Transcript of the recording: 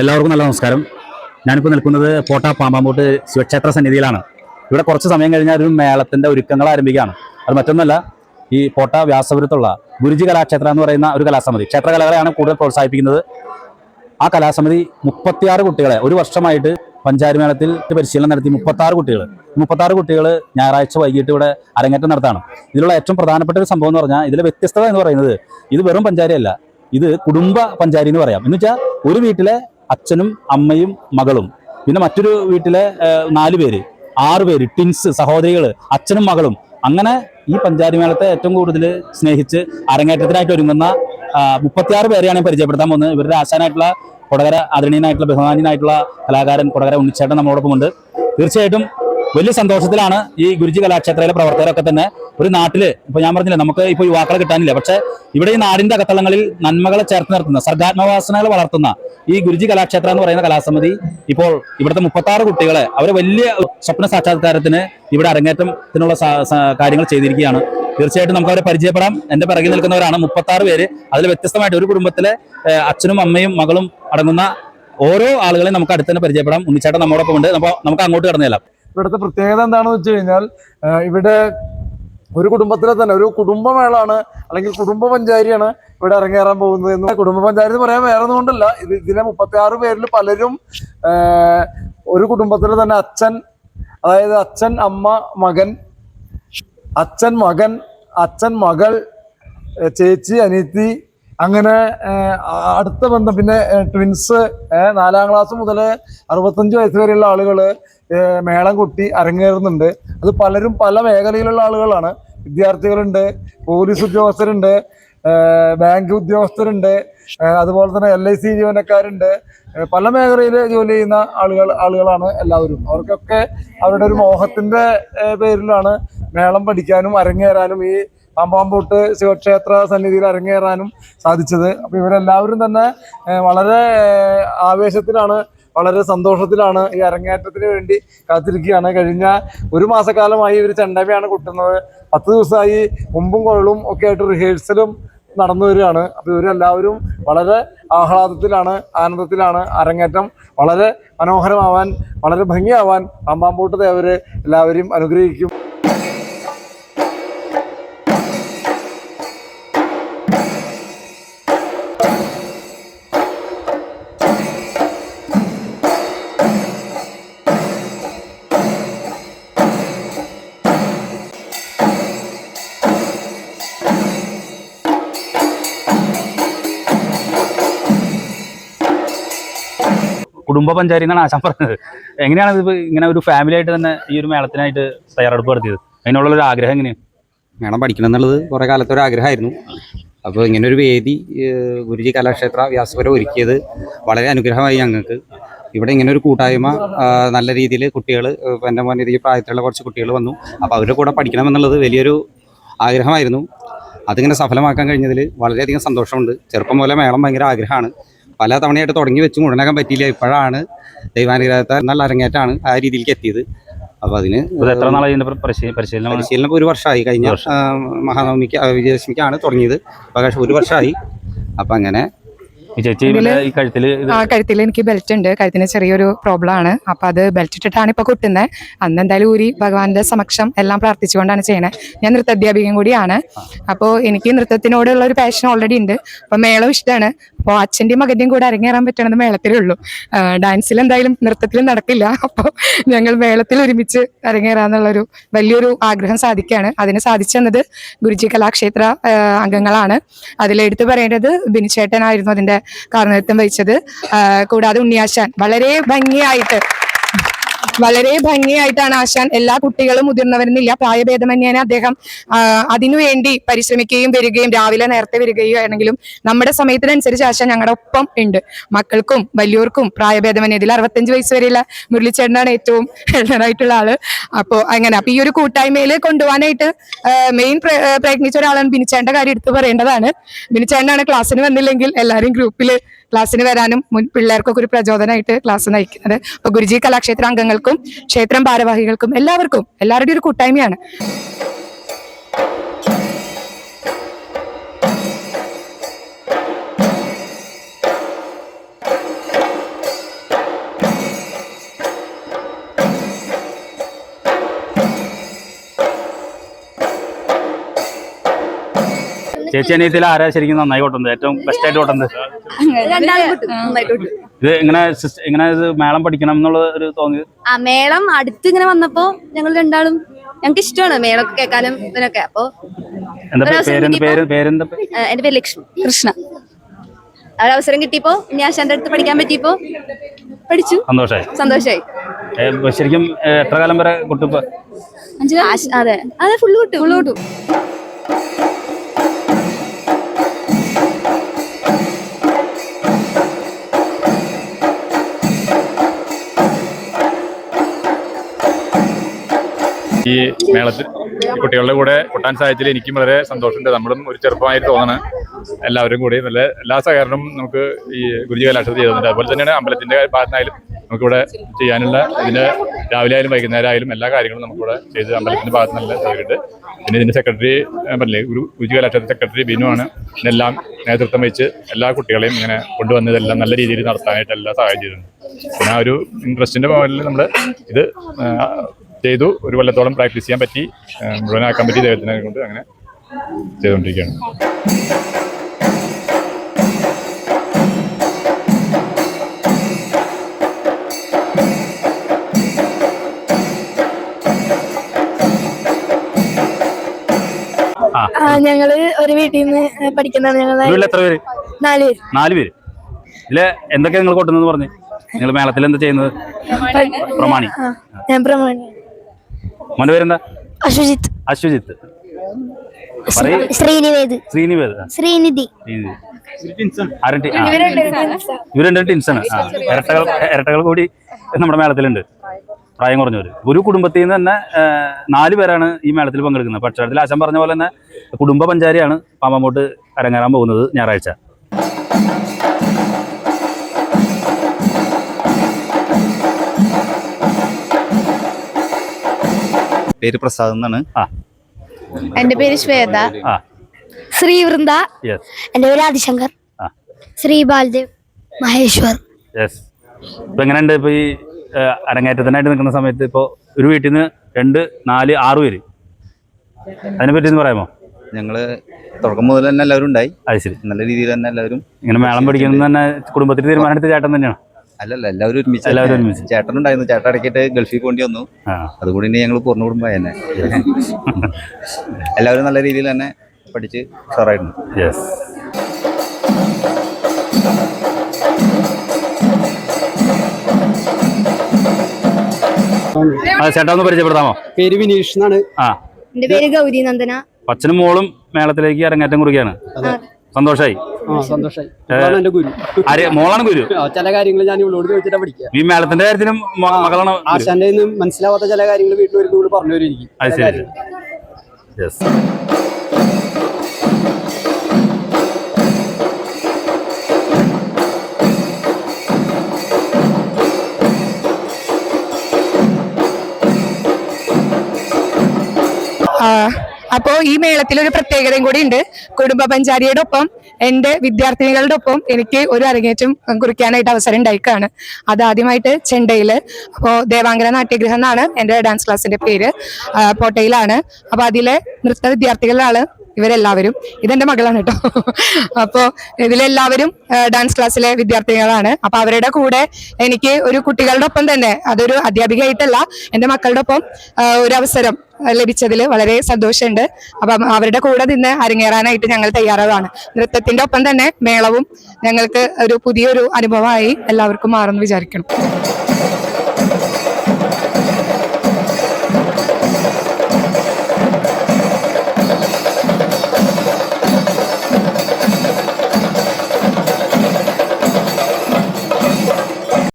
എല്ലാവർക്കും നല്ല നമസ്കാരം. ഞാനിപ്പോൾ നിൽക്കുന്നത് പോട്ട പാമ്പാമ്പോട്ട് ശിവക്ഷേത്ര സന്നിധിയിലാണ്. ഇവിടെ കുറച്ച് സമയം കഴിഞ്ഞാൽ ഒരു മേളത്തിന്റെ ഒരുക്കങ്ങൾ ആരംഭിക്കുകയാണ്. അത് മറ്റൊന്നല്ല ഈ പോട്ട വ്യാസപുരത്തുള്ള ഗുരുജി കലാക്ഷേത്ര എന്ന് പറയുന്ന ഒരു കലാസമിതി. ക്ഷേത്രകലകളെയാണ് കൂടുതൽ പ്രോത്സാഹിപ്പിക്കുന്നത്. ആ കലാസമിതി മുപ്പത്തിയാറ് കുട്ടികളെ ഒരു വർഷമായിട്ട് പഞ്ചാരി മേളത്തിൽ പരിശീലനം നടത്തി മുപ്പത്താറ് കുട്ടികൾ മുപ്പത്താറ് കുട്ടികൾ ഞായറാഴ്ച വൈകിട്ട് ഇവിടെ അരങ്ങേറ്റം നടത്താണ്. ഇതിലുള്ള ഏറ്റവും പ്രധാനപ്പെട്ട ഒരു സംഭവം എന്ന് പറഞ്ഞാൽ ഇതിലെ വ്യത്യസ്തത എന്ന് പറയുന്നത് ഇത് വെറും പഞ്ചാരിയല്ല ഇത് കുടുംബ പഞ്ചാരി എന്ന് പറയാം. എന്ന് വെച്ചാൽ ഒരു വീട്ടിലെ അച്ഛനും അമ്മയും മകളും. പിന്നെ മറ്റൊരു വീട്ടിലെ നാല് പേര്. ആറ് പേര് ടിൻസ് സഹോദരികൾ അച്ഛനും മകളും. അങ്ങനെ ഈ പഞ്ചാരി മേളത്തെ ഏറ്റവും കൂടുതൽ സ്നേഹിച്ച് അരങ്ങേറ്റത്തിനായിട്ട് ഒരുങ്ങുന്ന മുപ്പത്തിയാറ് പേരെയാണ് ഞാൻ പരിചയപ്പെടുത്താൻ പോകുന്നത്. ഇവരുടെ ആശാനായിട്ടുള്ള കൊടകര ആദരണീയനായിട്ടുള്ള ബഹുമാനീയനായിട്ടുള്ള കലാകാരൻ കൊടകര ഉണ്ണിച്ചേട്ടൻ നമ്മളോടൊപ്പം ഉണ്ട് തീർച്ചയായിട്ടും വലിയ സന്തോഷത്തിലാണ് ഈ ഗുരുജി കലാക്ഷേത്രയിലെ പ്രവർത്തകരൊക്കെ തന്നെ ഒരു നാട്ടിൽ ഇപ്പൊ ഞാൻ പറഞ്ഞില്ല നമുക്ക് ഇപ്പൊ യുവാക്കളെ കിട്ടാനില്ല. പക്ഷെ ഇവിടെ ഈ നാടിന്റെ അകത്തളങ്ങളിൽ നന്മകളെ ചേർത്ത് നിർത്തുന്ന സർഗാത്മവാസനകൾ വളർത്തുന്ന ഈ ഗുരുജി കലാക്ഷേത്രം എന്ന് പറയുന്ന കലാസമിതി ഇപ്പോൾ ഇവിടുത്തെ മുപ്പത്തി കുട്ടികളെ അവരെ വലിയ സ്വപ്ന സാക്ഷാത്കാരത്തിന് ഇവിടെ അരങ്ങേറ്റത്തിനുള്ള കാര്യങ്ങൾ ചെയ്തിരിക്കുകയാണ്. തീർച്ചയായിട്ടും നമുക്ക് അവരെ പരിചയപ്പെടാം. എന്റെ പിറകിൽ നിൽക്കുന്നവരാണ് മുപ്പത്തി പേര്. അതിൽ വ്യത്യസ്തമായിട്ട് ഒരു കുടുംബത്തിലെ അച്ഛനും അമ്മയും മകളും അടങ്ങുന്ന ഓരോ ആളുകളെയും നമുക്ക് അടുത്ത് തന്നെ പരിചയപ്പെടാം. ഉണ്ണിച്ചേട്ടൻ നമ്മോടൊപ്പം ഉണ്ട് അപ്പോൾ നമുക്ക് അങ്ങോട്ട് കടന്നു ചെല്ലാം. ഇവിടുത്തെ പ്രത്യേകത എന്താണെന്ന് വെച്ച് കഴിഞ്ഞാൽ ഇവിടെ ഒരു കുടുംബത്തിലെ തന്നെ ഒരു കുടുംബമേളാണ് അല്ലെങ്കിൽ കുടുംബ പഞ്ചാരിയാണ് ഇവിടെ ഇറങ്ങേറാൻ പോകുന്നത് എന്ന് കുടുംബ എന്ന് പറയാൻ വേറെ ഒന്നും കൊണ്ടല്ല. ഇത് ഇതിലെ മുപ്പത്തി ആറ് പേരിൽ പലരും ഒരു കുടുംബത്തിലെ തന്നെ അച്ഛൻ അതായത് അച്ഛൻ അമ്മ മകൻ അച്ഛൻ മകൻ അച്ഛൻ മകൾ ചേച്ചി അനിയത്തി അങ്ങനെ അടുത്ത ബന്ധം പിന്നെ ട്വിൻസ് നാലാം ക്ലാസ് മുതൽ അറുപത്തഞ്ച് വയസ്സ് വരെയുള്ള ആളുകൾ മേളം കൊട്ടി അരങ്ങേറുന്നുണ്ട്. അത് പലരും പല മേഖലയിലുള്ള ആളുകളാണ്. വിദ്യാർത്ഥികളുണ്ട് പോലീസ് ഉദ്യോഗസ്ഥരുണ്ട് ബാങ്ക് ഉദ്യോഗസ്ഥരുണ്ട് അതുപോലെ തന്നെ എൽ ഐ സി ജീവനക്കാരുണ്ട്. പല മേഖലയിൽ ജോലി ചെയ്യുന്ന ആളുകൾ ആളുകളാണ് എല്ലാവരും. അവർക്കൊക്കെ അവരുടെ ഒരു മോഹത്തിന്റെ പേരിലാണ് മേളം പഠിക്കാനും അരങ്ങേറാനും ഈ പാമ്പാമ്പോട്ട് ശിവക്ഷേത്ര സന്നിധിയിൽ അരങ്ങേറാനും സാധിച്ചത്. അപ്പോൾ ഇവരെല്ലാവരും തന്നെ വളരെ ആവേശത്തിലാണ് വളരെ സന്തോഷത്തിലാണ് ഈ അരങ്ങേറ്റത്തിന് വേണ്ടി കാത്തിരിക്കുകയാണ്. കഴിഞ്ഞ ഒരു മാസക്കാലമായി ഇവർ ചെണ്ടമയാണ് കൊട്ടുന്നത്. പത്ത് ദിവസമായി മുമ്പും കൊള്ളും ഒക്കെ ആയിട്ട് റിഹേഴ്സലും നടന്നു വരികയാണ്. അപ്പോൾ ഇവരെല്ലാവരും വളരെ ആഹ്ലാദത്തിലാണ് ആനന്ദത്തിലാണ് അരങ്ങേറ്റം വളരെ മനോഹരമാവാൻ വളരെ ഭംഗിയാവാൻ പമ്പാമ്പോട്ട് ദേവര് എല്ലാവരെയും അനുഗ്രഹിക്കും. കുടുംബ പഞ്ചാരി എന്നാണ് ആശാൻ പറഞ്ഞത്. എങ്ങനെയാണ് ഇത് ഇങ്ങനെ ഒരു ഫാമിലി ആയിട്ട് തന്നെ ഈ ഒരു മേളത്തിനായിട്ട് തയ്യാറെടുപ്പ് നടത്തിയത് അതിനുള്ള ഒരു ആഗ്രഹം എങ്ങനെയാണ്? മേളം പഠിക്കണം എന്നുള്ളത് കുറേ കാലത്തെ ഒരു ആഗ്രഹമായിരുന്നു. അപ്പോൾ ഇങ്ങനെ ഒരു വേദി ഗുരുജി കലാക്ഷേത്ര വ്യാസപുരം ഒരുക്കിയത് വളരെ അനുഗ്രഹമായി ഞങ്ങൾക്ക്. ഇവിടെ ഇങ്ങനെ ഒരു കൂട്ടായ്മ നല്ല രീതിയിൽ കുട്ടികൾ എന്റെ മോൻ ഈ പ്രായത്തിലുള്ള കുറച്ച് കുട്ടികൾ വന്നു. അപ്പോൾ അവരുടെ കൂടെ പഠിക്കണം എന്നുള്ളത് വലിയൊരു ആഗ്രഹമായിരുന്നു. അതിങ്ങനെ സഫലമാക്കാൻ കഴിഞ്ഞതിൽ വളരെയധികം സന്തോഷമുണ്ട്. ചെറുപ്പം പോലെ മേളം ഭയങ്കര ആഗ്രഹമാണ്. പല തവണയായിട്ട് തുടങ്ങി വെച്ച് മുഴുവനാക്കാൻ പറ്റിയില്ല. ഇപ്പോഴാണ് ദൈവാനുഗ്രഹത്താൽ നല്ല അരങ്ങേറ്റാണ് ആ രീതിയിലേക്ക് എത്തിയത്. അപ്പോൾ അതിന് എത്ര നാളായി പരിശീലനം പരിശീലനം ഒരു വർഷമായി. കഴിഞ്ഞ മഹാനവമിക്ക് വിജയദശമിക്കാണ് തുടങ്ങിയത്. പക്ഷേ ഒരു വർഷമായി. അപ്പൊ അങ്ങനെ ആ കഴുത്തിൽ എനിക്ക് ബെൽറ്റ് ഉണ്ട്. കഴുത്തിന് ചെറിയൊരു പ്രോബ്ലം ആണ്. അപ്പൊ അത് ബെൽറ്റ് ഇട്ടിട്ടാണ് ഇപ്പൊ കുട്ടുന്നത്. അന്ന് എന്തായാലും ഊരി ഭഗവാന്റെ സമക്ഷം എല്ലാം പ്രാർത്ഥിച്ചുകൊണ്ടാണ് ചെയ്യണത് ഞാൻ നൃത്ത നൃത്താധ്യാപികയും കൂടിയാണ്. അപ്പോൾ എനിക്ക് നൃത്തത്തിനോടുള്ള ഒരു പാഷൻ ഓൾറെഡി ഉണ്ട്. അപ്പൊ മേളം ഇഷ്ടമാണ്. അപ്പോൾ അച്ഛന്റെയും മകന്റെയും കൂടെ അരങ്ങേറാൻ പറ്റണത് മേളത്തിലേ ഉള്ളൂ ഡാൻസിൽ എന്തായാലും നൃത്തത്തിൽ നടക്കില്ല. അപ്പോൾ ഞങ്ങൾ മേളത്തിൽ ഒരുമിച്ച് അരങ്ങേറാന്നുള്ളൊരു വലിയൊരു ആഗ്രഹം സാധിക്കുകയാണ് അതിന് സാധിച്ചെന്നത് ഗുരുജി കലാക്ഷേത്ര അംഗങ്ങളാണ്. അതിലെടുത്ത് പറയേണ്ടത് ബിനിച്ചേട്ടനായിരുന്നു അതിന്റെ കാരണത്വം വഹിച്ചത്. കൂടാതെ ഉണ്ണിയാശാൻ. വളരെ ഭംഗിയായിട്ട് വളരെ ഭംഗിയായിട്ടാണ് ആശാൻ എല്ലാ കുട്ടികളും മുതിർന്നവരുന്നില്ല. പ്രായഭേദമന്യേന അദ്ദേഹം അതിനുവേണ്ടി പരിശ്രമിക്കുകയും വരികയും രാവിലെ നേരത്തെ വരികയും ആണെങ്കിലും നമ്മുടെ സമയത്തിനനുസരിച്ച് ആശാൻ ഞങ്ങളുടെ ഒപ്പം ഉണ്ട് മക്കൾക്കും വലിയവർക്കും പ്രായഭേദമന്യ ഇതിൽ അറുപത്തഞ്ച് വയസ്സ് വരെയുള്ള മുരളിച്ചേട്ടനാണ് ഏറ്റവും എഴുതാനായിട്ടുള്ള ആൾ. അപ്പോ അങ്ങനെ അപ്പൊ ഈ ഒരു കൂട്ടായ്മയിൽ കൊണ്ടുപോകാനായിട്ട് മെയിൻ പ്രയത്നിച്ച ഒരാളാണ് ബിനിച്ചേട്ടന്റെ കാര്യം എടുത്തു പറയേണ്ടതാണ്. ബിനിച്ചേട്ടനാണ് ക്ലാസ്സിന് വന്നില്ലെങ്കിൽ എല്ലാവരും ഗ്രൂപ്പിൽ ക്ലാസ്സിന് വരാനും മുൻ പിള്ളേർക്കൊക്കെ ഒരു പ്രചോദനമായിട്ട് ക്ലാസ് നയിക്കുന്നത്. അപ്പൊ ഗുരുജി കലാക്ഷേത്ര അംഗങ്ങൾക്കും ക്ഷേത്രം ഭാരവാഹികൾക്കും എല്ലാവർക്കും എല്ലാവരുടെയും ഒരു കൂട്ടായ്മയാണ്. ചേച്ചി അനിയത്തിൽ ആരാ ശരിക്കും നന്നായി കൊട്ടുന്നത് ഏറ്റവും ബെസ്റ്റ് ആയിട്ട് കൊട്ടുന്നത് ഇത് എങ്ങനെ ഇത് മേളം പഠിക്കണം എന്നുള്ള ഒരു തോന്നിയത്? ആ മേളം അടുത്ത് ഇങ്ങനെ വന്നപ്പോ ഞങ്ങൾ രണ്ടാളും ഞങ്ങൾക്ക് ഇഷ്ടമാണ് മേളൊക്കെ കേൾക്കാനും ഇതിനൊക്കെ. അപ്പൊ എന്റെ പേര് ലക്ഷ്മി. കൃഷ്ണ. ഒരു അവസരം കിട്ടിയപ്പോ ഇനി ആശാന്റെ അടുത്ത് പഠിക്കാൻ പറ്റിയപ്പോ പഠിച്ചു. സന്തോഷായി. സന്തോഷായി. ശരിക്കും എത്ര കാലം വരെ കുട്ടിപ്പോ അതെ. അതെ ഫുള്ള് കിട്ടും. ഫുള്ള് കിട്ടും. ഈ മേളത്തിൽ കുട്ടികളുടെ കൂടെ കൊട്ടാൻ സാധിച്ചതിൽ എനിക്കും വളരെ സന്തോഷമുണ്ട്. നമ്മളും ഒരു ചെറുപ്പമായിട്ട് തോന്നണം എല്ലാവരും കൂടി നല്ല എല്ലാ സഹകരണവും നമുക്ക് ഈ ഗുരുജി കലാക്ഷത്തിൽ ചെയ്തിട്ടുണ്ട്. അതുപോലെ തന്നെയാണ് അമ്പലത്തിന്റെ ഭാഗത്തായാലും നമുക്കിവിടെ ചെയ്യാനുള്ള ഇതിന് രാവിലെ ആയാലും വൈകുന്നേരം ആയാലും എല്ലാ കാര്യങ്ങളും നമുക്കിവിടെ ചെയ്ത് അമ്പലത്തിന്റെ ഭാഗത്ത് നല്ല ചെയ്തിട്ട് പിന്നെ ഇതിന്റെ സെക്രട്ടറി പറഞ്ഞില്ലേ ഗുരു ഗുരുജി കലാക്ഷേത്ര സെക്രട്ടറി ബിനു ആണ്. ഇതിനെല്ലാം നേതൃത്വം വഹിച്ച് എല്ലാ കുട്ടികളെയും ഇങ്ങനെ കൊണ്ടുവന്നതെല്ലാം നല്ല രീതിയിൽ നടത്താനായിട്ട് എല്ലാം സഹായം ചെയ്തിട്ടുണ്ട്. പിന്നെ ആ ഒരു ഇൻട്രസ്റ്റിന്റെ മുകളിൽ നമ്മൾ ഇത് ചെയ്തു. ഒരു കൊല്ലത്തോളം പ്രാക്ടീസ് ചെയ്യാൻ പറ്റി. ആ, മുഴുവനാക്കാൻ പറ്റി ദൈവത്തിനെ കൊണ്ട് അങ്ങനെ ചെയ്തുകൊണ്ടിരിക്കുകയാണ്. ഞങ്ങൾ ഒരു വീട്ടിൽ നിന്ന് പഠിക്കുന്നതാണ് ഞങ്ങൾ എത്ര പേര്? നാല് പേര്. നാല് പേര്. ഇതിൽ എന്തൊക്കെയാ നിങ്ങൾ കൊട്ടുന്നത് പറഞ്ഞു? നിങ്ങൾ മേളത്തിൽ എന്താ ചെയ്യുന്നത് പ്രമാണി. ഞാൻ പ്രമാണി. മോന്റെ പേരെന്താ? അശ്വജിത്ത്. അശ്വജിത്ത്. ശ്രീനിവേദ്. ശ്രീനിവേദ്. ശ്രീനിധി. ശ്രീനിധി. ആരും ടി- ആ. ഇവർ രണ്ടും ടിൻസാണ് ഇരട്ടകൾ ഇരട്ടകൾ കൂടി നമ്മുടെ മേളത്തിലുണ്ട്. പ്രായം കുറഞ്ഞവര്. ഒരു കുടുംബത്തിൽ നിന്ന് തന്നെ നാല് പേരാണ് ഈ മേളത്തിൽ പങ്കെടുക്കുന്നത്. പക്ഷേ ആശം പറഞ്ഞ പോലെ തന്നെ കുടുംബ പഞ്ചാരിയാണ് പാമ്പോട്ട് അരങ്ങേറാൻ പോകുന്നത് ഞായറാഴ്ച. പേര് പ്രസാദ് എന്നാണ്. എന്റെ പേര് ശ്വേത. ശ്രീ വൃന്ദ. യെസ് എന്റെ പേര് ആദിശങ്കർ. ആ. ശ്രീ ബാലദേവ് മഹേശ്വർ. ഇപ്പൊ എങ്ങനെയുണ്ട് ഇപ്പൊ ഈ അരങ്ങേറ്റത്തിനായിട്ട് നിൽക്കുന്ന സമയത്ത് ഇപ്പൊ ഒരു വീട്ടിൽ നിന്ന് രണ്ട് നാല് ആറ് പേര്? അതിനെപ്പറ്റി ഒന്ന് പറയാമോ? ഞങ്ങൾ തുടക്കം മുതൽ തന്നെ എല്ലാവരും ഉണ്ടായി. അത് ശരി. നല്ല രീതിയിൽ തന്നെ എല്ലാവരും ഇങ്ങനെ മേളം പഠിക്കുന്നത് തന്നെ കുടുംബത്തിൽ തീരുമാനം എടുത്ത ചേട്ടൻ തന്നെയാണ്. അല്ലല്ല എല്ലാവരും ഒരുമിച്ച് എല്ലാവരും ഒരുമിച്ച്. ചേട്ടനുണ്ടായിരുന്നു. ചേട്ടൻ ഇടയ്ക്കിട്ട് ഗൾഫിൽ പോണ്ടി വന്നു. അതുകൂടി ഞങ്ങൾ പൂർണ കുടുംബമായി തന്നെ. എല്ലാവരും നല്ല രീതിയിൽ തന്നെ പഠിച്ച് സാറായിരുന്നു യെസ് ആ ചേട്ടാ ഒന്ന് പരിചയപ്പെടുത്താമോ? പേര് വിനീഷ് എന്നാണ്. ആ. എന്റെ പേര് ഗൗരി നന്ദന. അച്ഛനും മോളും മേളത്തിലേക്ക് അരങ്ങേറ്റം കുറിക്കുകയാണ്. സന്തോഷായി. ആ സന്തോഷായി. ഇവളാണ് എന്റെ ഗുരു. മോളാണ് ഗുരു? ചില കാര്യങ്ങൾ ഞാൻ ഇവളോട് ചോദിച്ചിട്ടാ പഠിക്കുക ഈ മേളത്തിന്റെ കാര്യത്തിലും മകളാണ്. ആശാന്റെ മനസ്സിലാവാത്ത ചില കാര്യങ്ങൾ വീട്ടിൽ ഇവൾ പറഞ്ഞു തരും എനിക്ക് അത് ചില ശരി കാര്യങ്ങൾ. യെസ് ആ, അപ്പോ ഈ മേളത്തിൽ ഒരു പ്രത്യേകതയും കൂടി ഉണ്ട്. കുടുംബ പഞ്ചാരിയുടെ ഒപ്പം എന്റെ വിദ്യാർത്ഥിനികളുടെ ഒപ്പം എനിക്ക് ഒരു അരങ്ങേറ്റം കുറിക്കാനായിട്ട് അവസരം ഉണ്ടായിക്കാണ് അത് ആദ്യമായിട്ട് ചെണ്ടയിൽ. അപ്പോ ദേവാങ്കര നാട്യഗൃഹം എന്നാണ് എന്റെ ഡാൻസ് ക്ലാസ്സിന്റെ പേര്. പോട്ടയിലാണ് അപ്പൊ അതിലെ നൃത്ത വിദ്യാർത്ഥികളാണ് ഇവരെല്ലാവരും ഇതെന്റെ മകളാണ് കേട്ടോ. അപ്പോ ഇതിലെല്ലാവരും ഡാൻസ് ക്ലാസ്സിലെ വിദ്യാർത്ഥികളാണ്. അപ്പൊ അവരുടെ കൂടെ എനിക്ക് ഒരു കുട്ടികളുടെ ഒപ്പം തന്നെ അതൊരു അധ്യാപികയായിട്ടല്ല എന്റെ മക്കളുടെ ഒപ്പം ഒരു അവസരം ലഭിച്ചതിൽ വളരെ സന്തോഷമുണ്ട്. അപ്പം അവരുടെ കൂടെ നിന്ന് അരങ്ങേറാനായിട്ട് ഞങ്ങൾ തയ്യാറാണ് നൃത്തത്തിന്റെ ഒപ്പം തന്നെ മേളവും ഞങ്ങൾക്ക് ഒരു പുതിയൊരു അനുഭവമായി എല്ലാവർക്കും മാറുമെന്ന് വിചാരിക്കണം